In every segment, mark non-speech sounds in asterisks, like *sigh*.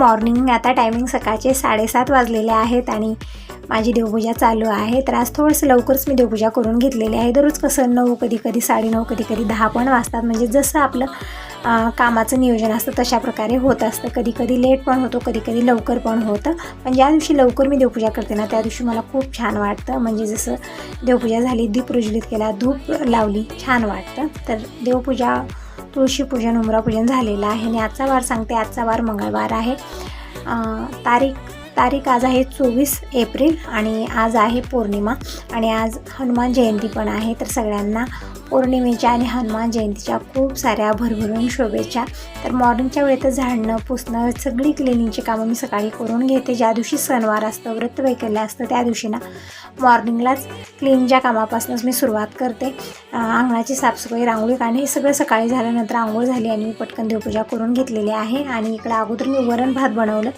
Morning आता timing सकाळचे साडेसात वाजलेले आहेत आणि माझी देवपूजा चालू आहे. तर आज थोडंसं लवकरच मी देवपूजा करून घेतलेली आहे. दररोज कसं नऊ कधी कधी साडेनऊ कधी कधी दहा पण वाजतात. म्हणजे जसं आपलं कामाचं नियोजन असतं तशा प्रकारे होत असतं. कधी कधी लेट पण होतो कधी कधी लवकर पण होतं. पण ज्या दिवशी लवकर मी देवपूजा करते ना त्या दिवशी मला खूप छान वाटतं. म्हणजे जसं देवपूजा झाली दीप प्रज्वलित केला धूप लावली छान वाटतं. तर देवपूजा तुळशीपूजन उमरापूजन झालेलं आहे आणि आजचा वार सांगते आजचा वार मंगळवार आहे. तारीख तारीख आज आहे चोवीस एप्रिल आणि आज आहे पौर्णिमा आणि आज हनुमान जयंती पण आहे. तर सगळ्यांना पौर्णिमेच्या आणि हनुमान जयंतीच्या खूप साऱ्या भरभरून शुभेच्छा. तर मॉर्निंगच्या वेळेतच झाडणं पुसणं सगळी क्लिनिंगची कामं मी सकाळी करून घेते. ज्या दिवशी सणवार असतं व्रत वैकल्य असतं त्या दिवशी ना मॉर्निंगलाच क्लीनच्या कामापासूनच मी सुरुवात करते. अंगणाची साफसफाई रांगोळी काढणे हे सगळं सकाळी झाल्यानंतर आंघोळ झाली आणि मी पटकन देवपूजा करून घेतलेली आहे. आणि इकडं अगोदर मी वरण भात बनवलं.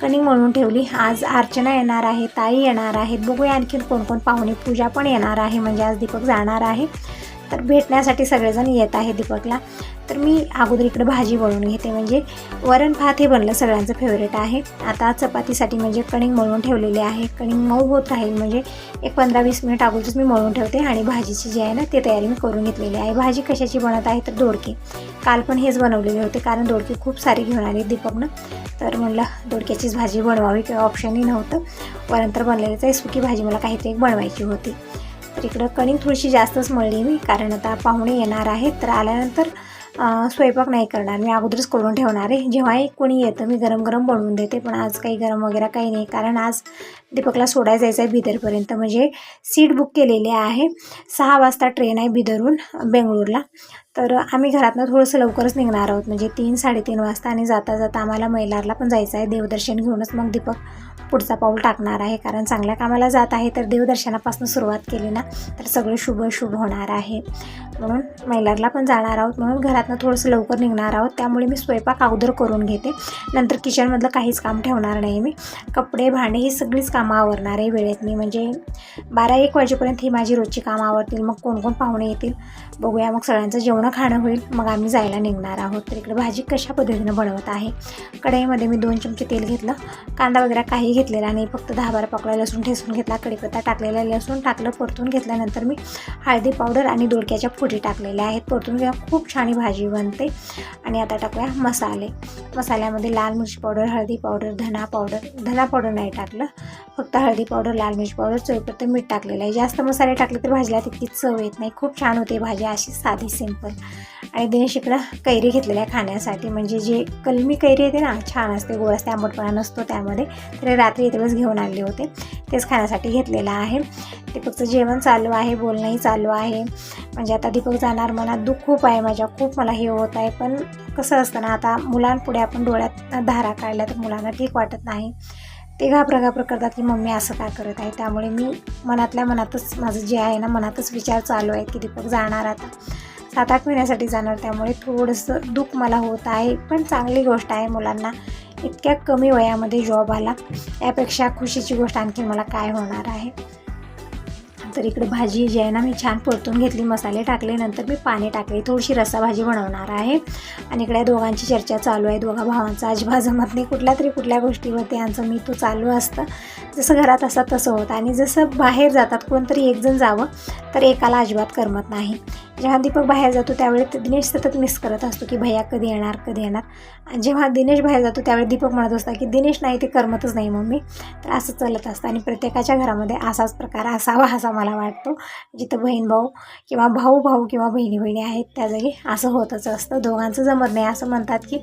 कणिक म्हणून ठेवली. आज अर्चना येणार आहे ताई येणार आहेत. बघूया आणखीन कोण कोण पाहुणे पूजा पण येणार आहे. म्हणजे आज दीपक जाणार आहे. तर भेटण्यासाठी सगळेजण येत आहे दीपकला. तर मी अगोदर इकडे भाजी बनवून घेते. म्हणजे वरण भात हे बनलं सगळ्यांचं फेवरेट आहे. आता चपातीसाठी म्हणजे कणिंग मळून ठेवलेले आहे. कणिंग मऊ होत राहील म्हणजे एक पंधरा वीस मिनिट अगोदरच मी मळून ठेवते आणि भाजीची जी आहे ना ते तयारी मी करून घेतलेली आहे. भाजी कशाची बनत आहे तर दोडके. काल पण हेच बनवलेले होते कारण दोडके खूप सारे घेऊन आले दीपकनं. तर म्हणलं दोडक्याचीच भाजी बनवावी किंवा ऑप्शनही नव्हतं. वरण तर बनलेलंच आहे. सुकी भाजी मला काहीतरी एक बनवायची होती. तर इकडं कणिक थोडीशी जास्तच मळली मी कारण आता पाहुणे येणार आहेत तर आल्यानंतर स्वयंपाक नाही करणार. मी अगोदरच करून ठेवणार आहे. जेव्हाही कोणी येतं मी गरम गरम बनवून देते पण आज काही गरम वगैरे काही नाही. कारण आज दीपकला सोडायला जायचं आहे बिदरपर्यंत. म्हणजे सीट बुक केलेली आहे. सहा वाजता ट्रेन आहे बिदरहून बेंगळूरला. तर आम्ही घरातनं थोडंसं लवकरच निघणार आहोत. म्हणजे तीन साडेतीन वाजता आणि जाता जाता आम्हाला मैलारला पण जायचं आहे. देवदर्शन घेऊनच मग दीपक पुढचा पाऊल टाकणार आहे. कारण चांगल्या कामाला जात आहे तर देवदर्शनापासून सुरुवात केली ना तर सगळं शुभ शुभ होणार आहे. म्हणून मैलारला पण जाणार आहोत. म्हणून घरातनं थोडंसं लवकर निघणार आहोत. त्यामुळे मी स्वयंपाक अगोदर करून घेते. नंतर किचनमधलं काहीच काम ठेवणार नाही मी. कपडे भांडे ही सगळीच कामं आवरणार आहे वेळेत मी. म्हणजे बारा एक वाजेपर्यंत ही माझी रोजची कामं आवडतील मग कोण कोण पाहुणे येतील? बघूया. मग सगळ्यांचं जेवणं खाणं होईल. मग आम्ही जायला निघणार आहोत. तर इकडे भाजी कशा पद्धतीनं बनवत आहे? कढईमध्ये मी दोन चमचे तेल घेतलं. कांदा वगैरे काही घेतलेला नाही. फक्त दहा बारा पाकळ्या लसूण ठेसून घेतला कढीपत्ता टाकलेला लसूण टाकलं परतून घेतल्यानंतर मी हळदी पावडर आणि दोडक्याच्या फुटी टाकलेल्या आहेत. परतून घ्या खूप छान भाजी बनते. आणि आता टाकूया मसाले. मसाल्यामध्ये लाल मिरची पावडर हळदी पावडर धना पावडर धना पावडर नाही टाकलं. फक्त हळदी पावडर लाल मिरची पावडर चवीपुरतं मीठ टाकलेलं आहे. जास्त मसाले टाकले तर भाजीला तितकी चव येत नाही. खूप छान होते भाजी अशी साधी सिंपल आणि दिनेश इकडं कैरी घेतलेल्या आहे खाण्यासाठी. म्हणजे जे कलमी कैरी येते ना छान असते गोड असते आंबटपणा नसतो त्यामध्ये. तर रात्री इथेच घेऊन आणले होते. तेच खाण्यासाठी घेतलेलं आहे. दीपकचं जेवण चालू आहे बोलणंही चालू आहे. म्हणजे आता दीपक जाणार मनात दुःख खूप आहे माझ्या खूप मला हे होत आहे. पण कसं असतं ना आता मुलांपुढे आपण डोळ्यात धारा काढल्या तर मुलांना ठीक वाटत नाही. ते घाबरं घाबरं करतात की मम्मी असं काय करत आहे? त्यामुळे मी मनातल्या मनातच माझं जे आहे ना मनातच विचार चालू आहे की दीपक जाणार आता. सात आठ महिन्यासाठी जाणार त्यामुळे थोडंसं दुःख मला होत आहे. पण चांगली गोष्ट आहे मुलांना. इतक्या कमी वयामध्ये जॉब आला. यापेक्षा खुशीची गोष्ट आणखी मला काय होणार आहे? तर इकडे भाजी जी आहे ना मी छान परतून घेतली मसाले टाकले नंतर मी पाणी टाकले. थोडीशी रस्सा भाजी बनवणार आहे. आणि इकडे दोघांची चर्चा चालू आहे. दोघा भावांचा अजिबात जमत नाही कुठल्या तरी कुठल्या गोष्टीवरती यांचं मी तो चालू असतं. जसं घरात असतात तसं होतं. आणि जसं बाहेर जातात कोणतरी एकजण जावं तर एकाला अजिबात करमत नाही. जेव्हा दीपक बाहेर जातो त्यावेळी दिनेश सतत मिस करत असतो की भैया कधी येणार कधी येणार. आणि जेव्हा दिनेश बाहेर जातो त्यावेळी दीपक म्हणत असता की दिनेश नाही ते करमतच नाही मम्मी. तर असं चालत असतं आणि प्रत्येकाच्या घरामध्ये असाच प्रकार असावा असा मला वाटतो. जिथं बहीण भाऊ किंवा भाऊ भाऊ किंवा बहिणी बहिणी आहेत त्या जागी असं होतच असतं. दोघांचं जमत नाही असं म्हणतात की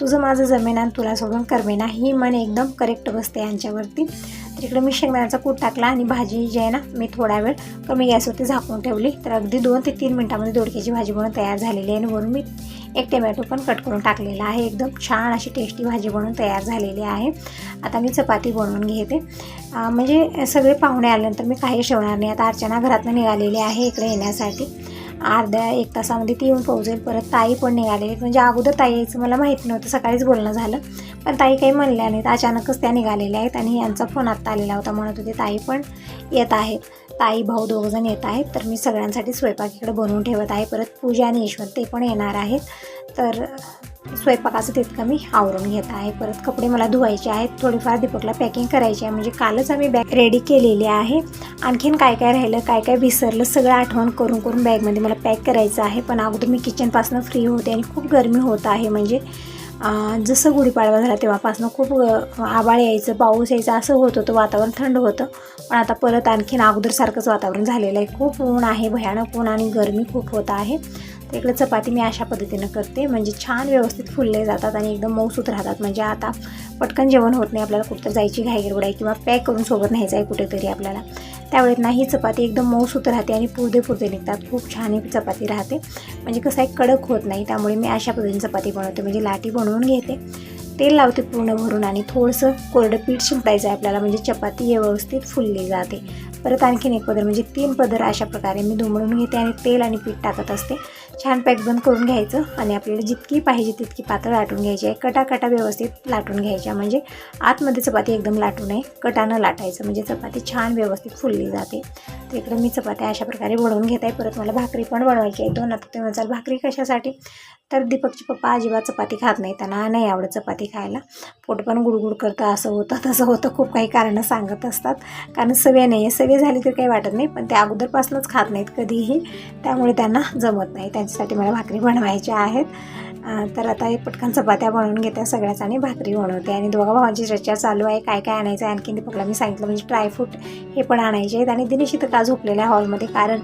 तुझं माझं जमेना आणि तुला सोडून करमेना ही मन एकदम करेक्ट बसते यांच्यावरती. तर इकडे मी शेंगदाण्याचा कूट टाकला आणि भाजी जी आहे ना मी थोडा वेळ कमी गॅसवरती झाकून ठेवली. तर अगदी दोन ते तीन त्यामध्ये दोडक्याची भाजी बनवून तयार झालेली आहे आणि वरून मी एक टमॅटो पण कट करून टाकलेला आहे. एकदम छान अशी टेस्टी भाजी बनवून तयार झालेली आहे. आता मी चपाती बनवून घेते. म्हणजे सगळे पाहुणे आल्यानंतर मी काही ठेवणार नाही. आता अर्चना घरातनं निघालेली आहे इकडे येण्यासाठी. अर्ध्या एक तासामध्ये ती येऊन पोहोचेल. परत ताई पण निघालेली आहेत. म्हणजे अगोदर ताई यायचं मला माहीत नव्हतं. सकाळीच बोलणं झालं. पण ताई काही म्हणल्या नाहीत. अचानकच त्या निघालेल्या आहेत आणि यांचा फोन आत्ता आलेला होता. म्हणत होते ताई पण येत आहेत. ताई भाऊ दोघंजण येत आहेत. तर मी सगळ्यांसाठी स्वयंपाक इकडे बनवून ठेवत आहे. परत पूजा आणि ईश्वर ते पण येणार आहेत. तर स्वयंपाकाचं तितकं मी आवरून घेत आहे. परत कपडे मला धुवायचे आहेत. थोडीफार दीपकला पॅकिंग करायची आहे. म्हणजे कालच आम्ही बॅग रेडी केलेली आहे. आणखीन काय काय राहिलं काय काय विसरलं सगळं आठवण करून करून बॅगमध्ये मला पॅक करायचं आहे. पण अगोदर मी किचनपासून फ्री होते आणि खूप गरमी होत आहे. म्हणजे जसं गुढीपाडवा झाला तेव्हापासून खूप आबाळ आभाळ यायचं पाऊस यायचं असं होत होतं वातावरण थंड होतं. पण आता परत आणखीन अगोदरसारखंच वातावरण झालेलं आहे. खूप ऊन आहे भयानक ऊन आणि गरमी खूप होत आहे. तर इकडे चपाती मी अशा पद्धतीनं करते. म्हणजे छान व्यवस्थित फुलले जातात आणि एकदम मऊसूत राहतात. म्हणजे आता पटकन जेवण होत नाही आपल्याला. कुठं जायची घाई गडबड आहे किंवा पॅक करून सोबत न्यायचं आहे कुठेतरी आपल्याला. त्यावेळेत ना ही चपाती एकदम मऊसूत राहते आणि पुरदे पुरदे निघतात. खूप छान ही चपाती राहते. म्हणजे कसं आहे कडक होत नाही. त्यामुळे मी अशा पद्धतीने चपाती बनवते. म्हणजे लाटी बनवून घेते. तेल लावते पूर्ण भरून आणि थोडंसं कोरडं पीठ शिंपडायचं आहे आपल्याला. म्हणजे चपाती व्यवस्थित फुलली जाते. परत आणखीन एक पदर म्हणजे तीन पदर अशा प्रकारे मी दुमडून घेते आणि तेल आणि पीठ टाकत असते. छान पॅक बंद करून घ्यायचं आणि आपल्याला जितकी पाहिजे तितकी पातळ लाटून घ्यायची आहे. कटाकटा व्यवस्थित लाटून घ्यायच्या. म्हणजे आतमध्ये चपाती एकदम लाटू नये. कटानं लाटायचं. म्हणजे चपाती छान व्यवस्थित फुलली जाते. तर इकडे मी चपात्या अशा प्रकारे वळवून घेत आहे. परत मला भाकरी पण बनवायची आहे. दोन आता तुम्ही म्हणाल भाकरी कशासाठी? तर दीपकचे पप्पा अजिबात चपाती खात नाही त्यांना नाही आवडत चपाती खायला. पोट पण गुडगुड करतं. असं होतं तसं होतं. खूप काही कारणं सांगत असतात. कारण सवय नाही आहे सवय झाली तर काही वाटत नाही. पण ते अगोदरपासूनच खात नाहीत कधीही. त्यामुळे त्यांना जमत नाही. त्याच्यासाठी मला भाकरी बनवायच्या आहेत. तर आता हे पटकन चपात्या बनवून घेते सगळ्याच आणि भाकरी बनवते. आणि दोघा भावांची चर्चा चालू आहे. काय काय आणायचं आहे? आणखीन दीपकला मी सांगितलं म्हणजे ड्रायफ्रूट हे पण आणायचे आहेत. आणि दिनेश इथं का झोपलेला आहे हॉलमध्ये? कारण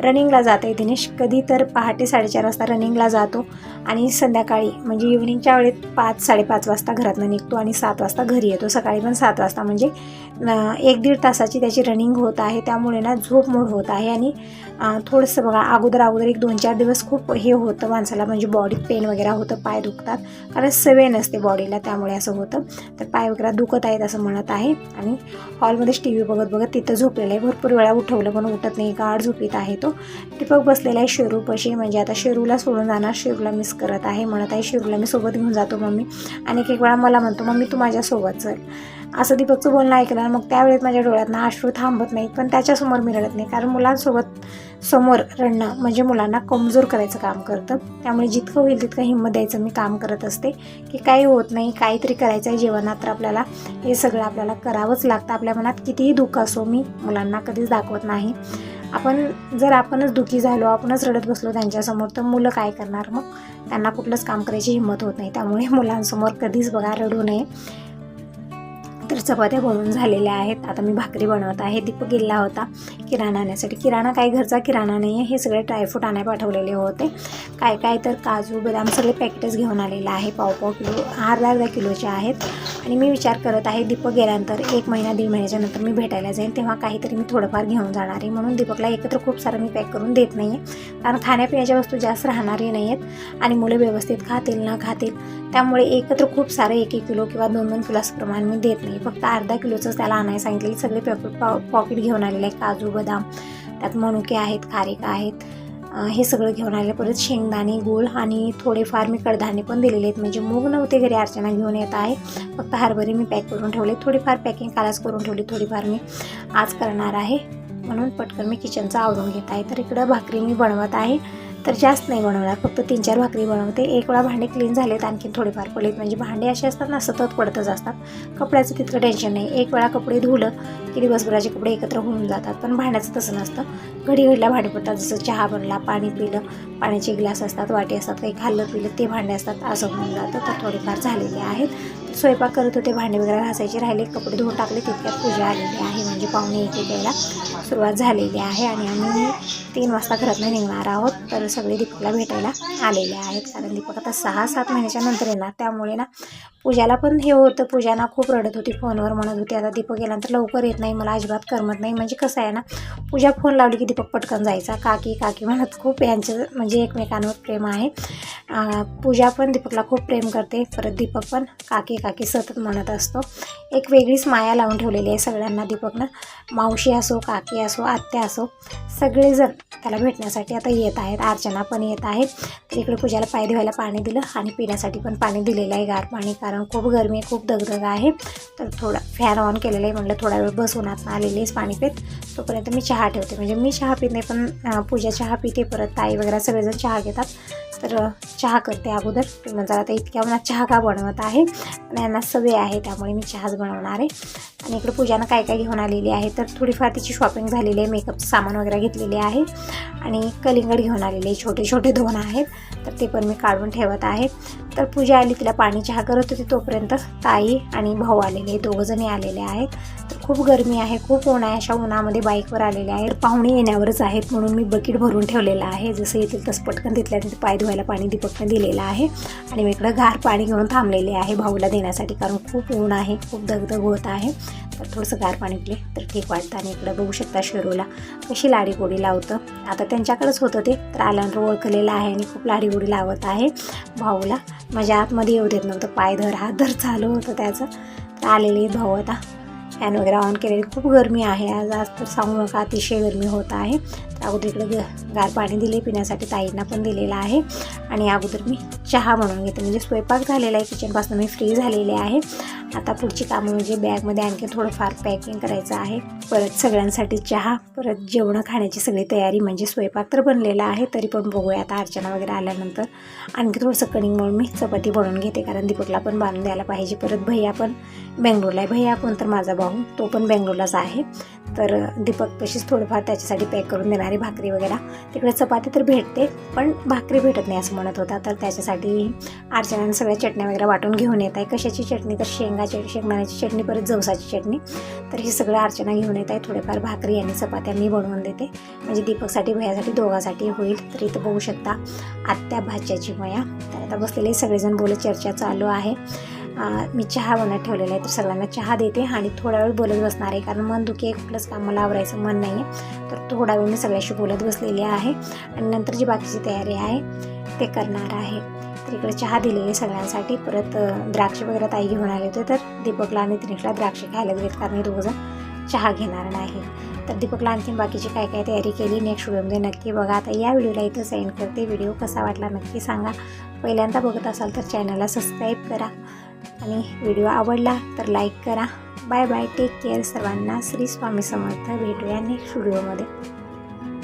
रनिंगला जाते. दिनेश कधी तर पहाटे साडेचार वाजता रनिंगला जातो आणि संध्याकाळी म्हणजे इव्हनिंगच्या वेळेत पाच साडेपाच वाजता घरातनं निघतो आणि सात वाजता घरी येतो. सकाळी पण सात वाजता म्हणजे एक दीड तासाची त्याची रनिंग होत आहे. त्यामुळे ना झोप मोड होत आहे आणि थोडंसं बघा अगोदर अगोदर एक दोन चार दिवस खूप हे होतं माणसाला म्हणजे बॉडीत पेन वगैरे होतं पाय दुखतात. कारण सवय नसते बॉडीला त्यामुळे असं होतं. तर पाय वगैरे दुखत आहेत असं म्हणत आहे. आणि हॉलमध्येच टी व्ही बघत बघत तिथं झोपलेलं आहे. भरपूर वेळा उठवलं पण उठत नाही. गाढ झोपीत आहेत. तो दीपक बसलेला आहे शेरूपाशी. म्हणजे आता शेरूला सोडून जाणार. शेरूला मिस करत आहे. म्हणत आहे शेरूला मी सोबत घेऊन जातो मम्मी. आणि एक एक वेळा मला म्हणतो मम्मी तू माझ्यासोबत चल. असं दीपकचं बोलणं ऐकलं मग त्यावेळेस माझ्या डोळ्यातना अश्रू थांबत नाहीत. पण त्याच्यासमोर मी रडत नाही. कारण मुलांसोबत समोर रडणं म्हणजे मुलांना कमजोर करायचं काम करतं. त्यामुळे जितकं होईल तितकं हिंमत द्यायचं. मी काम करत असते की काही होत नाही. काहीतरी करायचं आहे जीवनात. तर आपल्याला हे सगळं आपल्याला करावंच लागतं. आपल्या मनात कितीही दुःख असो मी मुलांना कधीच दाखवत नाही. आपण जर आपणच दुखी झालो आपणच रडत बसलो त्यांच्यासमोर तर मुलं काय करणार मग? त्यांना कुठलंच काम करायची हिंमत होत नाही. त्यामुळे *laughs* मुलांसमोर कधीच बघा रडू नये. तर चपात्या बनवून झालेल्या आहेत. आता मी भाकरी बनवत आहे. दीपक गेला होता किराणा आणण्यासाठी किराणा काही घरचा किराणा नाही आहे हे सगळे ड्रायफ्रूट आणाय पाठवलेले होते. काय काय तर काजू बदाम सगळे पॅकेटच घेऊन आलेलं आहे. पाव पाव किलो अर्धा अर्धा किलोचे आहेत. आणि मी विचार करत आहे दीपक गेल्यानंतर एक महिना दीड महिन्याच्या नंतर मी भेटायला जाईन. तेव्हा काहीतरी मी थोडंफार घेऊन जाणार आहे. म्हणून दीपकला एकत्र खूप सारं मी पॅक करून देत नाही आहे कारण खाण्यापिण्याच्या वस्तू जास्त राहणारही नाही आहेत आणि मुलं व्यवस्थित खातील ना खातील. त्यामुळे एकत्र खूप सारं एक एक किलो किंवा दोन दोन किलो असं प्रमाण मी देत नाही. फक्त अर्धा किलोचंच त्याला आणायला सांगितलेली सगळे पॉकेट पॉ पॉकेट घेऊन आलेले आहे काजू बदाम त्यात मनुके आहेत खारिका आहेत हे सगळं घेऊन आले परत शेंगदाणे गूळ आणि थोडेफार मी कडधान्य पण दिलेले आहेत. म्हणजे मूग नव्हते घरी अर्चना घेऊन येत आहे. फक्त हरभरे मी पॅक करून ठेवले. थोडीफार पॅकिंग कालच करून ठेवली. थोडीफार मी आज करणार आहे. म्हणून पटकन मी किचनचं आवरून घेत आहे. तर इकडं भाकरी मी बनवत आहे. तर जास्त नाही बनवणार फक्त तीन चार भाकरी बनवते. एक वेळा भांडे क्लीन झालेत आणखीन थोडेफार पडलेत. म्हणजे भांडे असे असतात ना सतत पडतच असतात. कपड्याचं तितकं टेन्शन नाही. एक वेळा कपडे धुलं की दिवसभराचे कपडे एकत्र होऊन जातात. पण भांड्याचं तसं नसतं. घडी घडीला भांडे पडतात. जसं चहा बनला पाणी पिलं पाण्याचे ग्लास असतात वाटी असतात काही खाल्लं पिलं ते भांडे असतात. असं होऊन जातं. तर थोडेफार झालेले आहेत. स्वयंपाक करत होते भांडे वगैरे घासायचे राहिले कपडे धुवून टाकले तितक्यात पूजा आलेली आहे म्हणजे पाहुणे एक एक यायला सुरुवात झालेली आहे आणि आम्ही तीन वाजता घरातनं निघणार आहोत तर सगळे दीपकला भेटायला आलेले आहेत. कारण दीपक आता सहा सात महिन्याच्या नंतर येणार त्यामुळे ना पूजाला पण हे होतं पूजाना खूप रडत होती फोनवर म्हणत होती आता दीपक गेल्यानंतर लवकर येत नाही मला अजिबात करमत नाही. म्हणजे कसं आहे ना पूजा फोन लावली की दीपक पटकन जायचा काकी काकी म्हणत खूप यांचं म्हणजे एकमेकांवर प्रेम आहे. पूजा पण दीपकला खूप प्रेम करते परत दीपक पण काकी काकी सतत म्हणत असतो. एक वेगळीच माया लावून ठेवलेली आहे सगळ्यांना दीपकनं. मावशी असो काकी असो आत्या असो सगळेजण त्याला भेटण्यासाठी आता येत आहेत. अर्चना पण येत आहेत तर इकडे पूजाला पाय धुवायला पाणी दिलं आणि पिण्यासाठी पण पाणी दिलेलं आहे गार पाणी कारण खूप गरमी आहे खूप दगदग आहे. तर थोडा फॅन ऑन केलेलं आहे म्हटलं थोडा वेळ बसून आत आलेलीच पाणी पित. तोपर्यंत मी चहा ठेवते. म्हणजे मी चहा पित नाही पण पूजा चहा पिते परत ताई वगैरे सगळेजण चहा घेतात. तर चहा करते अगोदर. तुम्ही आता इतक्या मला चहा का बनवत आहे? आणि यांना सवय आहे त्यामुळे मी चहाच बनवणार आहे. आणि इकडे पूजानं काय काय घेऊन आलेली आहे तर थोडीफार तिची शॉपिंग झालेली आहे मेकअपचं सामान वगैरे घेतलेले आहे. आणि कलिंगड घेऊन आलेले छोटे छोटे दोन आहेत. तर ते पण मी काढून ठेवत आहे. तर पूजा आली तिला पाणी चहा करत होती तोपर्यंत. ताई आणि भाऊ आलेले दोघंजणी आलेले आहेत. तर खूप गरमी आहे खूप ऊन आहे अशा उन्हामध्ये बाईकवर आलेले आहेत. पाहुणे येण्यावरच आहेत म्हणून मी बकेट भरून ठेवलेलं आहे. जसं येतील तसं पटकन तिथल्या तिथे पाय धुवायला पाणी दीपकनं दिलेलं आहे. आणि मी इकडं गार पाणी घेऊन थांबलेले आहे भाऊला देण्यासाठी कारण खूप ऊन आहे खूप दगदग होत आहे. तर थोडंसं गार पाणी दिले तर ठीक वाटतं. आणि इकडं बघू शकता शेरूला कशी लाडी गोडी लावतं. आता त्यांच्याकडेच होतं ते तर आल्यानंतर ओळखलेलं आहे आणि खूप लाडी गोडी लावत आहे भाऊला. माझ्या आतमध्ये येऊ देत नव्हतं पाय धर हात धर चालू होतं त्याचं. तर आलेले भाऊ आता फॅन वगैरे ऑन केलेली. खूप गरमी आहे आज आज तर सांगू नका अतिशय गरमी होत आहे. अगोदर इकडे ग गार पाणी दिले पिण्यासाठी ताईंना पण दिलेलं आहे. आणि अगोदर मी चहा बनवून घेते. म्हणजे स्वयंपाक झालेला आहे किचनपासून मी फ्री झालेले आहे. आता पुढची कामं म्हणजे बॅगमध्ये आणखी थोडंफार पॅकिंग करायचं आहे. परत सगळ्यांसाठी चहा परत जेवणं खाण्याची सगळी तयारी म्हणजे स्वयंपाक तर बनलेला आहे तरी पण बघूया आता अर्चना वगैरे आल्यानंतर. आणखी थोडंसं कणिंग म्हणून मी चपाती बनवून घेते कारण दीपकला पण बांधून द्यायला पाहिजे. परत भैया पण बेंगलोरला आहे. भैया कोण तर माझा भाऊ. तो पण बेंगलोरलाच आहे. तर दीपक तशीच थोडंफार त्याच्यासाठी पॅक करून देणारी भाकरी वगैरे. तिकडे चपाती तर भेटते पण भाकरी भेटत नाही असं म्हणत होता. तर त्याच्यासाठी अर्चनाने सगळ्या चटण्या वगैरे वाटून घेऊन येत आहे. कशाची चटणी? तर शेंगाची शेंगदाण्याची चटणी परत जवसाची चटणी. तर हे सगळं अर्चना घेऊन येत आहे. थोडेफार भाकरी आणि चपात्या मी बनवून देते. म्हणजे दीपकसाठी भयासाठी दोघासाठी होईल. तर इथं बघू शकता आत्या भाच्याची मया. तर आता बसलेले सगळेजण बोलत चर्चा चालू आहे. मी चहा बनवत ठेवलेला आहे तर सगळ्यांना चहा देते आणि थोडा वेळ बोलत बसणार आहे कारण मन दुखी आहे कुठलंच काम मला आवरायचं मन नाही आहे. तर थोडा वेळ मी सगळ्याशी बोलत बसलेली आहे आणि नंतर जी बाकीची तयारी आहे ते करणार आहे. तर इकडे चहा दिलेली सगळ्यांसाठी. परत द्राक्षे द्राक्ष वगैरे ताई घेऊन आले होते तर दीपकला आणि तिनेशला द्राक्ष खायला दिलेत कारण मी दोघंजण चहा घेणार नाही. तर दीपकला आणखीन बाकीची काय काय तयारी केली नेक्स्ट व्हिडिओमध्ये नक्की बघा. आता या व्हिडिओला इथं सेंड करते. व्हिडिओ कसा वाटला नक्की सांगा. पहिल्यांदा बघत असाल तर चॅनलला सबस्क्राईब करा. आणि व्हिडिओ आवडला तर लाईक करा. Bye bye. Take care. सर्वांना श्री स्वामी समर्थ भेटूया नेक्स्ट व्हिडिओमध्ये.